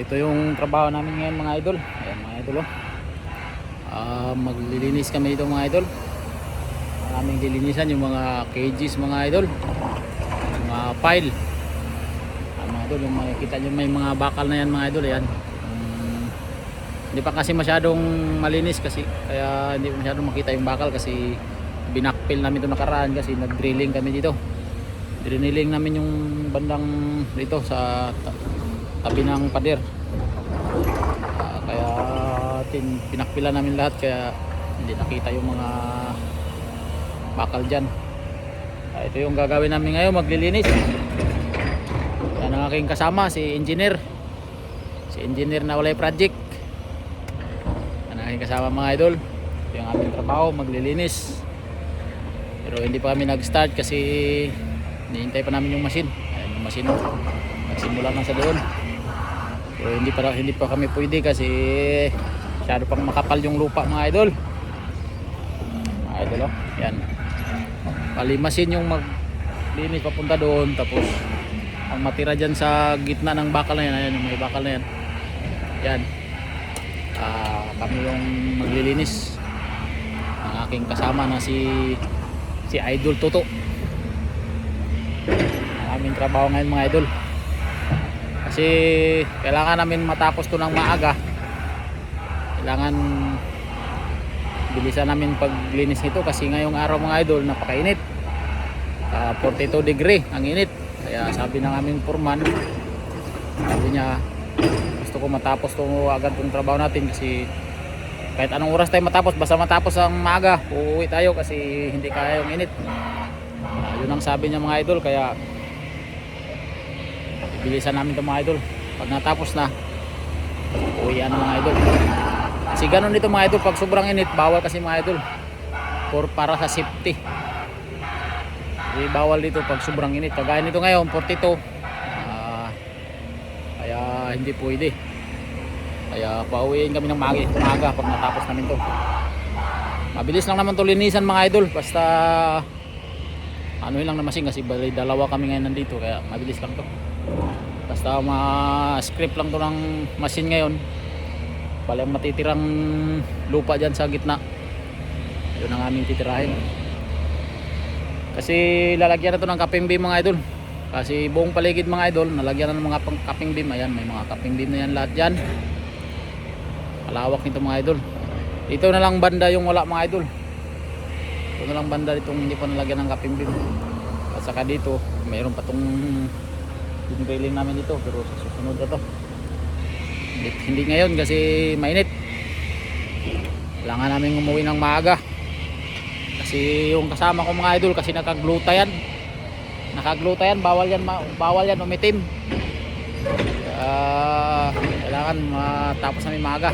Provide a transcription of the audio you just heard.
ito yung trabaho namin ngayon mga idol. Ayan mga idol oh. Ah, maglilinis kami dito mga idol. Maraming lilinisan yung mga cages mga idol. Yung mga pile. Ah, mga idol, yung makikita nyo may mga bakal na yan mga idol. Ayan. Um, hindi pa kasi masyadong malinis kasi kaya hindi masyadong makita yung bakal kasi binakpil namin ito nakaraan kasi nag-drilling kami dito. Drilling namin yung bandang dito sa tabi ng pader. Ah, kaya tin pinakpila namin lahat kaya hindi nakita yung mga bakal dyan. Ah, ito yung gagawin namin ngayon, maglilinis. Yan ang aking kasama, si engineer. Si engineer na walay project. Yan ang aking kasama mga idol. Ito yung aming trabaho, maglilinis. Pero hindi pa kami nag-start kasi hinihintay pa namin yung machine. Ayan yung machine. Nagsimula na sa doon. Pero hindi pa hindi pa kami pwede kasi masyado pang makapal yung lupa mga idol. Mga idol oh. Yan. Bali machine yung maglinis papunta doon tapos ang matira dyan sa gitna ng bakal na yan, ayan yung may bakal na yan. Yan. Ah, kami yung maglilinis. Ang aking kasama na si si Idol Toto. Ang aming trabaho ngayon mga idol. Kasi kailangan namin matapos to ng maaga. Kailangan bilisan namin paglinis nito kasi ngayong araw mga idol napakainit. Ah, 42 degree ang init. Kaya sabi ng aming foreman, sabi niya gusto ko matapos to agad tong trabaho natin kasi kahit anong oras tayo matapos basta matapos ang maaga uuwi tayo kasi hindi kaya yung init Ah, yun ang sabi niya mga idol kaya bilisan namin ito mga idol. Pag natapos na uwi na mga idol. Kasi ganun dito mga idol. Pag sobrang init bawal kasi mga idol. For para sa safety. Di bawal dito pag sobrang init. Kagaya nito ngayon 42 Ah, kaya hindi pwede. Kaya pauwiin kami ng maaga pag natapos namin to. Mabilis lang naman to linisan mga idol. Basta ano lang na machine kasi bali dalawa kami ngayon nandito kaya mabilis lang to. Basta ma-script lang to ng machine ngayon. Bali ang matitirang lupa dyan sa gitna. Yun ang aming titirahin. Kasi lalagyan na to ng kaping beam mga idol. Kasi buong paligid mga idol, nalagyan na ng mga kaping beam. Ayan, may mga kaping beam na yan lahat dyan. Malawak nito mga idol. Dito na lang banda yung wala mga idol. Ito na lang banda dito hindi pa nalagyan ng kaping beam. At saka dito, mayroon pa tong yung railing namin dito pero sa susunod na to. Hindi, hindi ngayon kasi mainit. Kailangan namin umuwi ng maaga. Kasi yung kasama ko mga idol kasi nakagluta yan. Nakagluta yan, bawal yan, bawal yan umitim. Ah, kailangan matapos namin maaga.